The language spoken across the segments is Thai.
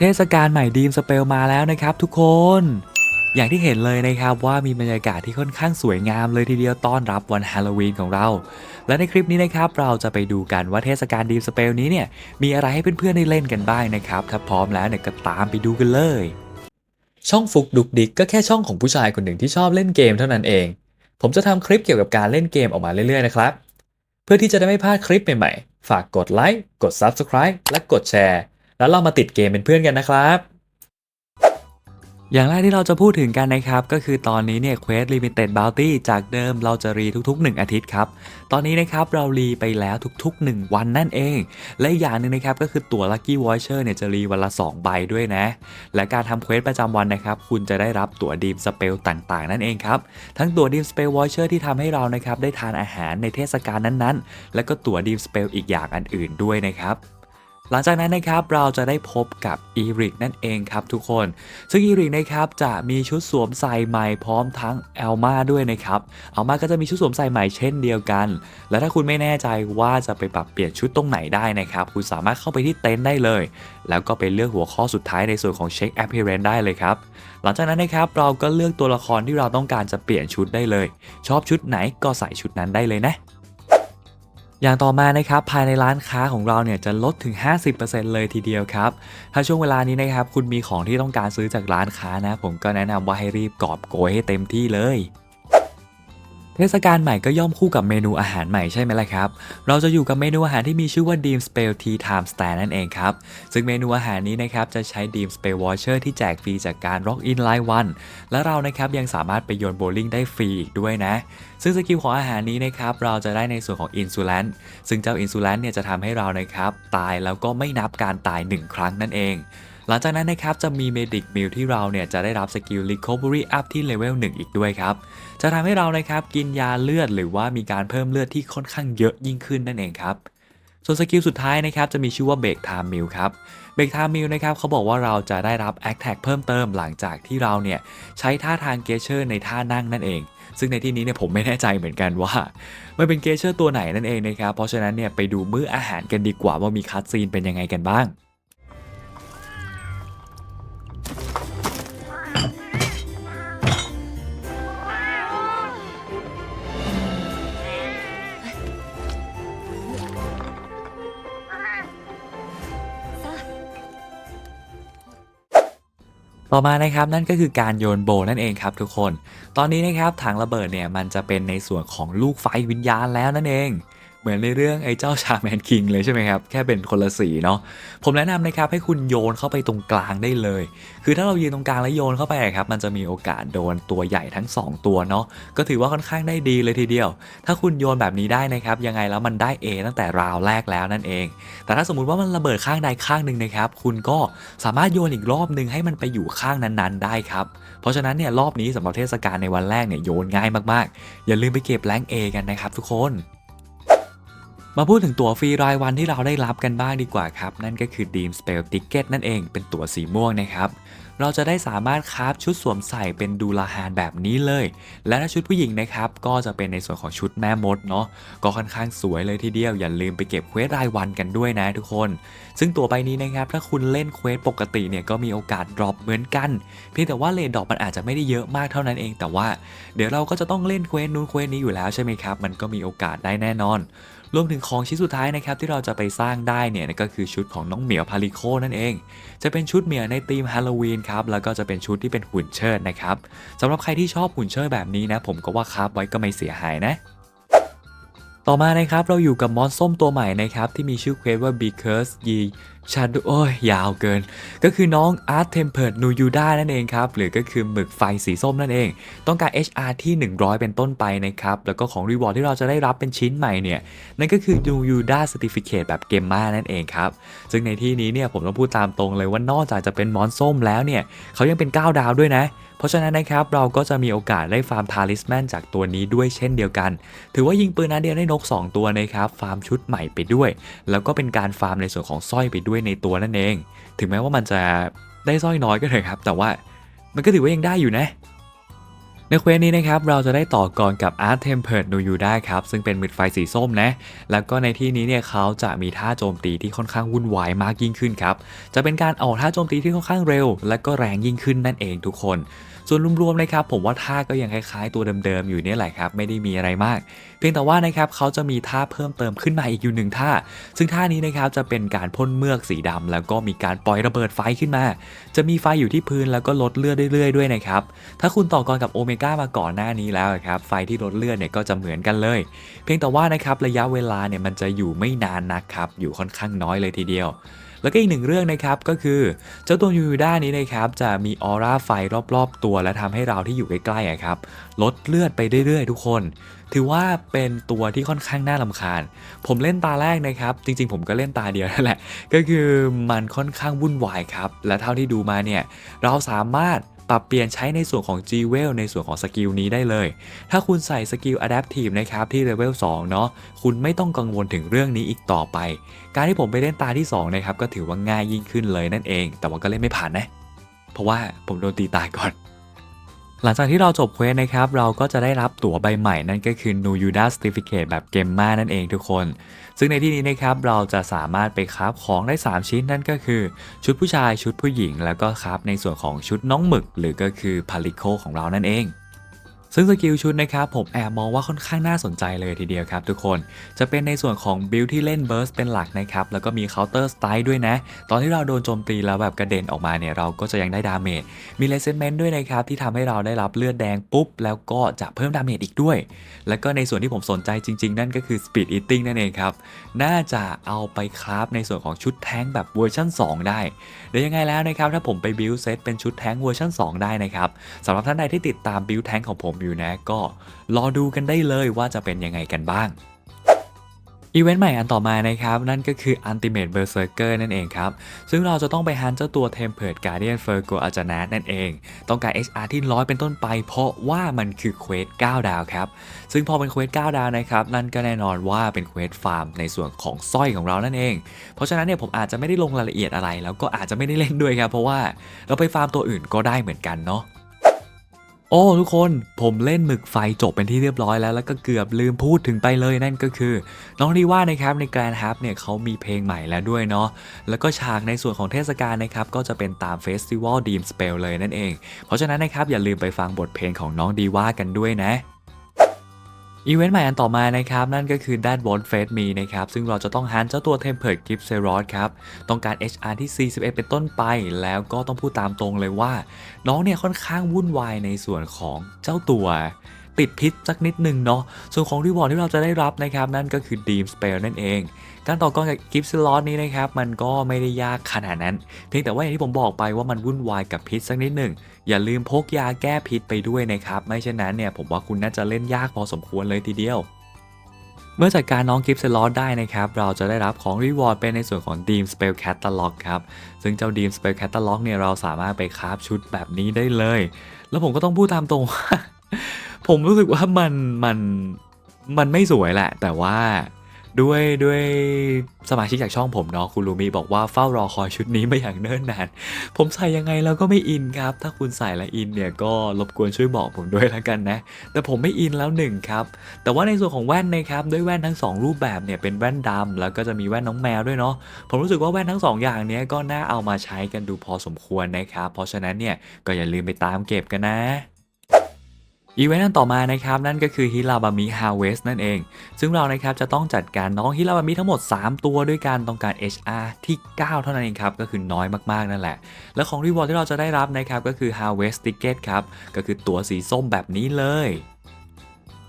เทศกาลใหม่ดีมสเปลมาแล้วนะครับทุกคน อย่างที่เห็นเลยนะครับว่ามีบรรยากาศที่ค่อนข้างสวยงามเลยทีเดียวต้อนรับวันฮาโลวีนของเรา และในคลิปนี้นะครับเราจะไปดูกันว่าเทศกาลดีมสเปลนี้เนี่ยมีอะไรให้เพื่อนๆได้เล่นกันบ้างนะครับ ถ้าพร้อมแล้วเนี่ยก็ตามไปดูกันเลย ช่องฟุกดุกดิกก็แค่ช่องของผู้ชายคนหนึ่งที่ชอบเล่นเกมเท่านั้นเอง ผมจะทำคลิปเกี่ยวกับการเล่นเกมออกมาเรื่อยๆนะครับ เพื่อที่จะได้ไม่พลาดคลิปใหม่ๆ ฝากกดไลค์กด Subscribe และกดแชร์ แล้วเรามาติดเกมเป็นเพื่อนกันนะครับ อย่างแรกที่เราจะพูดถึงกันนะครับ ก็คือตอนนี้เนี่ย Quest Limited Bounty จากเดิมเราจะรีทุกๆ 1 อาทิตย์ครับ ตอนนี้นะครับเรารีไปแล้วทุกๆ 1 วันนั่นเอง และอย่างหนึ่งนะครับก็คือตั๋ว Lucky Voucher เนี่ยจะรีวันละ 2 ใบด้วยนะ และการทำเควสประจำวันนะครับ คุณจะได้รับตั๋วดีมสเปลต่างๆ นั่นเองครับ ทั้งตั๋วดีมสเปลวอเชอร์ที่ทำให้เรานะครับได้ทานอาหารในเทศกาลนั้นๆ และก็ตั๋วดีมสเปลอีกอย่างอันอื่นด้วยนะครับ หลังจากนั้นนะครับเราจะได้พบกับอีริกนั่นเองครับทุกคน ซึ่งอีริกนะครับจะมีชุดสวมใส่ใหม่พร้อมทั้งแอลมาด้วยนะครับแอลมาก็จะมีชุดสวมใส่ใหม่เช่นเดียวกัน และถ้าคุณไม่แน่ใจว่าจะไปปรับเปลี่ยนชุดตรงไหนได้นะครับ คุณสามารถเข้าไปที่เต็นท์ได้เลย แล้วก็ไปเลือกหัวข้อสุดท้ายในส่วนของเช็ค appearance ได้เลยครับหลังจากนั้นนะครับเราก็เลือกตัวละครที่เราต้องการจะเปลี่ยนชุดได้เลย ชอบชุดไหนก็ใส่ชุดนั้นได้เลยนะ อย่างต่อมานะครับภายในร้านค้าของเราเนี่ยจะลดถึง 50%เลยทีเดียวครับ ถ้าช่วงเวลานี้นะครับคุณมีของที่ต้องการซื้อจากร้านค้านะ ผมก็แนะนำว่าให้รีบกอบโกยให้เต็มที่เลย เทศกาลใหม่ก็ย่อมคู่กับเมนูอาหารใหม่ใช่ไหมล่ะครับ เราจะอยู่กับเมนูอาหารที่มีชื่อว่า Deem Spell Tea Time Stand นั่นเองครับ ซึ่งเมนูอาหารนี้นะครับจะใช้ Deem Spell Voucher ที่แจกฟรีจากการ Rock In รายวัน และเรานะครับยังสามารถไปโยนโบลิ่งได้ฟรีอีกด้วยนะ ซึ่งสกิลของอาหารนี้นะครับเราจะได้ในส่วนของอินซูลันซึ่งเจ้าอินซูลันเนี่ยจะทำให้เรานะครับตายแล้วก็ไม่นับการตาย 1 ครั้งนั่นเอง หลังจากนั้นนะครับจะมี Medic Meal ที่เราเนี่ยจะได้รับสกิล Recovery Up ที่เลเวล1อีกด้วยครับ จะทำให้เรานะครับกินยาเลือดหรือว่ามีการเพิ่มเลือดที่ค่อนข้างเยอะยิ่งขึ้นนั่นเองครับส่วนสกิลสุดท้ายนะครับจะมีชื่อว่า Break Time Meal ครับ Break Time Meal นะครับเขาบอกว่าเราจะได้รับ Attack เพิ่มเติมหลังจากที่เราเนี่ยใช้ท่าทางเกเชอร์ในท่านั่งนั่นเอง ซึ่งในที่นี้เนี่ยผมไม่แน่ใจเหมือนกันว่ามันเป็นเกเชอร์ตัวไหนนั่นเองนะครับเพราะฉะนั้นเนี่ยไปดูมื้ออาหารกันดีกว่าว่ามีคัตซีนเป็นยังไงกันบ้าง ต่อมานะครับนั่นก็คือการโยนโบนั่นเองครับทุกคน ตอนนี้นะครับถังระเบิดเนี่ยมันจะเป็นในส่วนของลูกไฟวิญญาณแล้วนั่นเอง เหมือนในเรื่องไอ้เจ้าชาแมนคิงเลยใช่ไหมครับ แค่เป็นคนละสีเนาะผมแนะนำนะครับให้คุณโยนเข้าไปตรงกลางได้เลย คือถ้าเรายืนตรงกลางแล้วโยนเข้าไปอะครับมันจะมีโอกาสโดนตัวใหญ่ทั้ง 2 ตัวเนาะก็ถือว่าค่อนข้างได้ดีเลยทีเดียว ถ้าคุณโยนแบบนี้ได้นะครับยังไงแล้วมันได้ A ตั้งแต่ราวแรกแล้วนั่นเอง แต่ถ้าสมมุติว่ามันระเบิดข้างใดข้างหนึ่งนะครับคุณก็สามารถโยนอีกรอบหนึ่งให้มันไปอยู่ข้างนั้นๆ ได้ครับเพราะฉะนั้นเนี่ยรอบนี้สำหรับเทศกาลในวันแรกเนี่ยโยนง่ายมากๆ อย่าลืมไปเก็บแรง A กันนะครับทุกคน มาพูดถึงตั๋วฟรีรายวันที่เราได้รับกันบ้างดีกว่าครับ นั่นก็คือ Deem Spell Ticket นั่นเองเป็นตั๋วสีม่วงนะครับ เราจะได้สามารถคราฟชุดสวมใส่เป็นดูลาฮานแบบนี้เลย และถ้าชุดผู้หญิงนะครับ ก็จะเป็นในส่วนของชุดแม่มดเนาะก็ค่อนข้างสวยเลยทีเดียว อย่าลืมไปเก็บเควสรายวันกันด้วยนะทุกคน ซึ่งตั๋วใบนี้นะครับถ้าคุณเล่นเควสปกติเนี่ยก็มีโอกาสดรอปเหมือนกัน เพียงแต่ว่าเลทดรอปมันอาจจะไม่ได้เยอะมากเท่านั้นเอง แต่ว่า เดี๋ยวเราก็จะต้องเล่นเควสนู้นเควสนี้อยู่แล้วใช่ไหมครับมันก็มีโอกาสได้แน่นอน รวมถึงของชิ้นสุดท้ายนะครับที่เราจะไปสร้างได้เนี่ยก็คือชุดของน้องเหมียวพาริโคนั่นเอง จะเป็นชุดเหมียวในธีมฮาโลวีนครับแล้วก็จะเป็นชุดที่เป็นหุ่นเชิดนะครับสำหรับใครที่ชอบหุ่นเชิดแบบนี้นะ ผมก็ว่าคราบไว้ก็ไม่เสียหายนะต่อมานะครับเราอยู่กับมอนส้มตัวใหม่นะครับที่มีชื่อเควสว่า Because Ye Shadow โอ้ยยาวเกิน ก็คือน้อง Art Tempered n u y u d a นั่นเองครับ หรือก็คือหมึกไฟสีส้มนั่นเอง ต้องการ HR ที่ 100 เป็นต้นไปนะครับ แล้วก็ของ Reward ที่เราจะได้รับเป็นชิ้นใหม่เนี่ย นั่นก็คือ n u y u d a Certificate แบบเกมมานั่นเองครับ ซึ่งในที่นี้เนี่ยผมต้องพูดตามตรงเลยว่านอกจากจะเป็นมอนส้มแล้วเนี่ยเขายังเป็น 9 ดาวด้วยนะเพราะฉะนั้นนะครับเราก็จะมีโอกาสได้ฟาร์มทาริสแมนจากตัวนี้ด้วยเช่นเดียวกัน ถือว่ายิงปืนนัดเดียวได้นก 2 ตัวนะครับฟาร์มชุดใหม่ไปด้วย แล้วก็เป็นการฟาร์มในส่วนของสร้อยไปด้วยในตัวนั่นเอง ถึงแม้ว่ามันจะได้สร้อยน้อยก็เถอะครับ แต่ว่ามันก็ถือว่ายังได้อยู่นะ ในเควสนี้นะครับเราจะได้ต่อกรกับ Art Tempered No You ได้ครับ ซึ่งเป็นมืดไฟสีส้มนะ แล้วก็ในที่นี้เนี่ยเขาจะมีท่าโจมตีที่ค่อนข้างวุ่นวายมากยิ่งขึ้นครับ จะเป็นการออกท่าโจมตีที่ค่อนข้างเร็ว และก็แรงยิ่งขึ้นนั่นเองทุกคน ส่วนรวมๆนะครับผมว่าท่าก็ยังคล้ายๆตัวเดิมๆอยู่นี่แหละครับไม่ได้มีอะไรมาก เพียงแต่ว่านะครับเขาจะมีท่าเพิ่มเติมขึ้นมาอีกอยู่หนึ่งท่า ซึ่งท่านี้นะครับจะเป็นการพ่นเมือกสีดำแล้วก็มีการปล่อยระเบิดไฟขึ้นมา จะมีไฟอยู่ที่พื้นแล้วก็ลดเลือดเรื่อยๆด้วยนะครับถ้าคุณต่อกรกับโอเมก้ามาก่อนหน้านี้แล้วครับไฟที่ลดเลือดเนี่ยก็จะเหมือนกันเลย เพียงแต่ว่านะครับระยะเวลาเนี่ยมันจะอยู่ไม่นานนะครับอยู่ค่อนข้างน้อยเลยทีเดียวแล้วก็อีกหนึ่งเรื่องนะครับก็คือเจ้าตัวยูยูด้านี้นะครับจะมีออร่าไฟรอบๆ ตัว และทำให้เราที่อยู่ใกล้ๆอะครับลดเลือดไปเรื่อยๆ ทุกคน ถือว่าเป็นตัวที่ค่อนข้างน่าลำคาญ ผมเล่นตาแรกนะครับ จริงๆ ผมก็เล่นตาเดียวนั่นแหละ ก็คือมันค่อนข้างวุ่นวายครับ และเท่าที่ดูมาเนี่ยเราสามารถ ปรับเปลี่ยนใช้ในส่วนของ g w e l ในส่วนของสกิลนี้ได้เลย ถ้าคุณใส่สกิล Adaptive นะครับที่เลเวล2เนาะคุณไม่ต้องกังวลถึงเรื่องนี้อีกต่อไป การที่ผมไปเล่นตาที่2นะครับก็ถือว่าง่ายยิ่งขึ้นเลยนั่นเอง แต่ว่าก็เล่นไม่ผ่านนะ เพราะว่าผมโดนตีตายก่อน หลังจากที่เราจบเควสนะครับ เราก็จะได้รับตั๋วใบใหม่นั่นก็คือ New Yuda Certificate แบบเกมมานั่นเองทุกคน ซึ่งในที่นี้นะครับ เราจะสามารถไปคราฟของได้ 3 ชิ้นนั่นก็คือ ชุดผู้ชายชุดผู้หญิง แล้วก็คราฟในส่วนของชุดน้องหมึก หรือก็คือพาริโคของเรานั่นเอง ซึ่งสกิลชุดนะครับผมแอบมองว่าค่อนข้างน่าสนใจเลยทีเดียวครับทุกคนจะเป็นในส่วนของบิลที่เล่นเบิร์สเป็นหลักนะครับแล้วก็มีเคาน์เตอร์สไตล์ด้วยนะ ตอนที่เราโดนโจมตีแล้วแบบกระเด็นออกมาเนี่ยเราก็จะยังได้ดาเมจมีเลเซนเมนต์ด้วยนะครับที่ทำให้เราได้รับเลือดแดงปุ๊บ แล้วก็จะเพิ่มดาเมจอีกด้วย แล้วก็ในส่วนที่ผมสนใจจริง ๆ นั่นก็คือ Speed Eating นั่นเองครับน่าจะเอาไปคราฟในส่วนของชุดแท้งแบบเวอร์ชัน2 ได้เดี๋ยวยังไงแล้วนะครับถ้าผมไปบิลเซตเป็นชุดแท้งเวอร์ชัน2 ได้นะครับสำหรับท่านใดที่ติดตามบิลแท้งของผมอยู่นะ ก็รอดูกันได้เลยว่าจะเป็นยังไงกันบ้างอีเวนต์ใหม่อันต่อมานะครับ นั่นก็คือ Ultimate Berserker นั่นเองครับ ซึ่งเราจะต้องไปฮันเจ้าตัว Tempered Guardian Fergo a j a n a t นั่นเอง ต้องการ HR ที่ร้อยเป็นต้นไป เพราะว่ามันคือเควส9ดาวครับ ซึ่งพอเป็นเควส9ดาวนะครับ นั่นก็แน่นอนว่าเป็นเควสฟาร์มในส่วนของสร้อยของเรานั่นเอง เพราะฉะนั้นเนี่ยผมอาจจะไม่ได้ลงรายละเอียดอะไร แล้วก็อาจจะไม่ได้เล่นด้วยครับเพราะว่าเราไปฟาร์มตัวอื่นก็ได้เหมือนกันเนาะ โอ้ทุกคนผมเล่นหมึกไฟจบเป็นที่เรียบร้อยแล้ว แล้วก็เกือบลืมพูดถึงไปเลยนั่นก็คือ น้องดีว่านะครับในแกรนฮับเนี่ยเขามีเพลงใหม่แล้วด้วยเนาะแล้วก็ฉากในส่วนของเทศกาลนะครับก็จะเป็นตามเฟสติวัลดีมสเปลเลยนั่นเอง เพราะฉะนั้นนะครับอย่าลืมไปฟังบทเพลงของน้องดีว่ากันด้วยนะ อีเวนต์ใหม่อันต่อมานะครับนั่นก็คือ That Won't Fade Me นะครับซึ่งเราจะต้องฮันเจ้าตัว Tempered Gift s e r o s ครับต้องการ HR ที่ 41 เป็นต้นไป แล้วก็ต้องพูดตามตรงเลยว่า น้องเนี่ยค่อนข้างวุ่นวายในส่วนของเจ้าตัวติดพิษสักนิดหนึ่งเนาะ ส่วนของรีวอร์ดที่เราจะได้รับนะครับ นั่นก็คือ Deem Spell นั่นเอง การต่อกรกับ Gift s e r o s นี้นะครับมันก็ไม่ได้ยากขนาดนั้น เพียงแต่ว่าอย่างที่ผมบอกไปว่ามันวุ่นวายกับพิษสักนิดหนึ่ง อย่าลืมพกยาแก้พิษไปด้วยนะครับ ไม่เช่นนั้นเนี่ยผมว่าคุณน่าจะเล่นยากพอสมควรเลยทีเดียวเมื่อจัดการน้องกิฟต์เซลอสได้นะครับ เราจะได้รับของรีวอร์ดเป็นในส่วนของ Deem Spell Catalog ครับ ซึ่งเจ้า Deem Spell Catalog เนี่ยเราสามารถไปคราฟชุดแบบนี้ได้เลย แล้วผมก็ต้องพูดตามตรงว่าผมรู้สึกว่ามันมันมันไม่สวยแหละ แต่ว่า ด้วยด้วยสมาชิกจากช่องผมเนาะคุณลูมีบอกว่าเฝ้ารอคอยชุดนี้มาอย่างเนิ่นนาน ผมใส่ยังไงแล้วก็ไม่อินครับ ถ้าคุณใส่และอินเนี่ยก็รบกวนช่วยบอกผมด้วยแล้วกันนะ แต่ผมไม่อินแล้วหนึ่งครับ แต่ว่าในส่วนของแว่นนะครับด้วยแว่นทั้ง 2 รูปแบบเนี่ยเป็นแว่นดำแล้วก็จะมีแว่นน้องแมวด้วยเนาะผมรู้สึกว่าแว่นทั้ง 2อย่างเนี้ยก็น่าเอามาใช้กันดูพอสมควรนะครับเพราะฉะนั้นเนี่ยก็อย่าลืมไปตามเก็บกันนะ อีเวนต์อันต่อมานะครับนั่นก็คือฮิราบามิฮาเวสนั่นเอง ซึ่งเรานะครับจะต้องจัดการน้องฮิราบามิทั้งหมด 3 ตัวด้วยการต้องการ HR ที่ 9 เท่านั้นเองครับ ก็คือน้อยมากๆนั่นแหละ และของรีวอร์ดที่เราจะได้รับนะครับก็คือ Harvest Ticket ครับ ก็คือตั๋วสีส้มแบบนี้เลย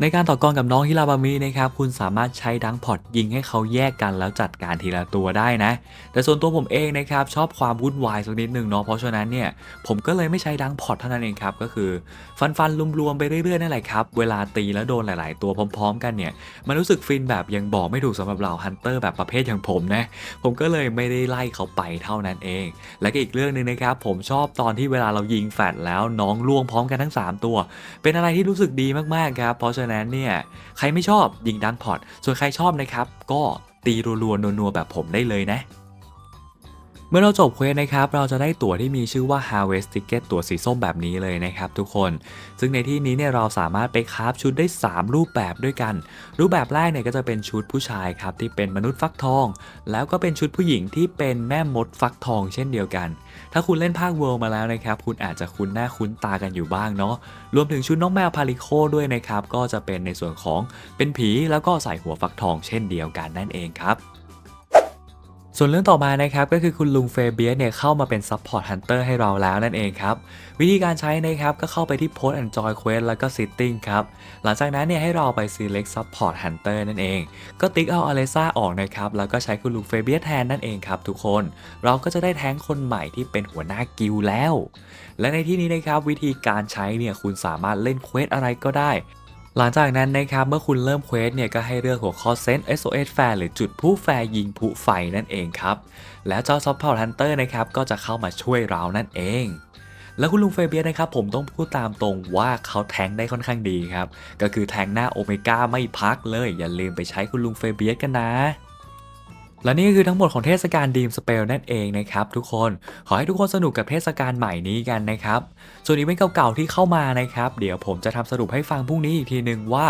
ในการต่อกรกับน้องฮิราบามินะครับคุณสามารถใช้ดังพอตยิงให้เขาแยกกันแล้วจัดการทีละตัวได้นะ แต่ส่วนตัวผมเองนะครับชอบความวุ่นวายสักนิดหนึ่งเนาะเพราะฉะนั้นเนี่ยผมก็เลยไม่ใช้ดังพอตเท่านั้นเองครับก็คือฟันฟันรวมๆไปเรื่อยๆนั่นแหละครับเวลาตีแล้วโดนหลาย ๆ ตัวพร้อม ๆ กันเนี่ยมันรู้สึกฟินแบบยังบอกไม่ถูกสำหรับเราฮันเตอร์แบบประเภทอย่างผมนะผมก็เลยไม่ได้ไล่เขาไปเท่านั้นเอง และก็อีกเรื่องหนึ่งนะครับผมชอบตอนที่เวลาเรายิงแฟดแล้วน้องล่วงพร้อมกันทั้ง 3 ตัว เป็นอะไรที่รู้สึกดีมากๆครับเพราะฉะนั้นเนี่ยใครไม่ชอบยิงดังพอตส่วนใครชอบนะครับก็ตีรัวๆนัวๆแบบผมได้เลยนะ เมื่อเราจบเควสนะครับ เราจะได้ตั๋วที่มีชื่อว่า Harvest Ticket ตั๋วสีส้มแบบนี้เลยนะครับทุกคน ซึ่งในที่นี้เนี่ยเราสามารถไปคราฟชุดได้ 3 รูปแบบด้วยกัน รูปแบบแรกเนี่ยก็จะเป็นชุดผู้ชายครับที่เป็นมนุษย์ฟักทอง แล้วก็เป็นชุดผู้หญิงที่เป็นแม่มดฟักทองเช่นเดียวกัน ถ้าคุณเล่นภาคเวิลด์มาแล้วนะครับ คุณอาจจะคุ้นหน้าคุ้นตากันอยู่บ้างเนาะ รวมถึงชุดน้องแมวพาริโคด้วยนะครับ ก็จะเป็นในส่วนของเป็นผีแล้วก็ใส่หัวฟักทองเช่นเดียวกันนั่นเองครับ ส่วนเรื่องต่อมานะครับก็คือคุณลุงเฟเบียสเนี่ยเข้ามาเป็นซัพพอร์ตฮันเตอร์ให้เราแล้วนั่นเองครับ วิธีการใช้นะครับก็เข้าไปที่ Post and Joy Quest แล้วก็ Sitting ครับ หลังจากนั้นเนี่ยให้เราไป Select Support Hunter นั่นเอง ก็ติ๊กเอาอเลซ่าออกนะครับ แล้วก็ใช้คุณลุงเฟเบียสแทนนั่นเองครับทุกคน เราก็จะได้แท้งคนใหม่ที่เป็นหัวหน้ากิลแล้ว และในที่นี้นะครับวิธีการใช้เนี่ยคุณสามารถเล่นเควสอะไรก็ได้ หลังจากนั้นนะครับเมื่อคุณเริ่มเควสเนี่ยก็ให้เลือกหัวข้อเซน SOS แฟร์หรือจุดผู้แฟร์ยิงผู้ไฟนั่นเองครับ แล้วเจ้าซัพพอร์ตฮันเตอร์นะครับก็จะเข้ามาช่วยเรานั่นเองแล้วคุณลุงเฟเบียนะครับผมต้องพูดตามตรงว่าเขาแทงได้ค่อนข้างดีครับ ก็คือแทงหน้าโอเมก้าไม่พักเลย อย่าลืมไปใช้คุณลุงเฟเบียกันนะ และนี่ก็คือทั้งหมดของเทศกาลดีมสเปลนั่นเองนะครับทุกคนขอให้ทุกคนสนุกกับเทศกาลใหม่นี้กันนะครับ ส่วนอีเวนต์เก่าๆที่เข้ามานะครับ เดี๋ยวผมจะทำสรุปให้ฟังพรุ่งนี้อีกทีนึงว่า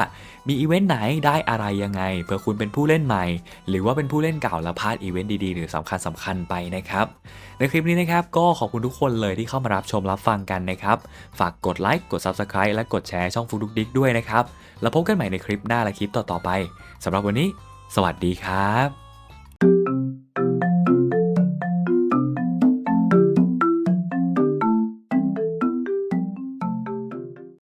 มีอีเวนต์ไหนได้อะไรยังไงเผื่อคุณเป็นผู้เล่นใหม่ หรือว่าเป็นผู้เล่นเก่าแล้วพลาดอีเวนต์ดีๆหรือสำคัญสำคัญไปนะครับในคลิปนี้นะครับก็ขอบคุณทุกคนเลยที่เข้ามารับชมรับฟังกันนะครับฝากกดไลค์กด Subscribe และกดแชร์ช่องฟุกดุกดิกด้วยนะครับแล้วพบกันใหม่ในคลิปหน้าและคลิปต่อๆไปสำหรับวันนี้ สวัสดีครับ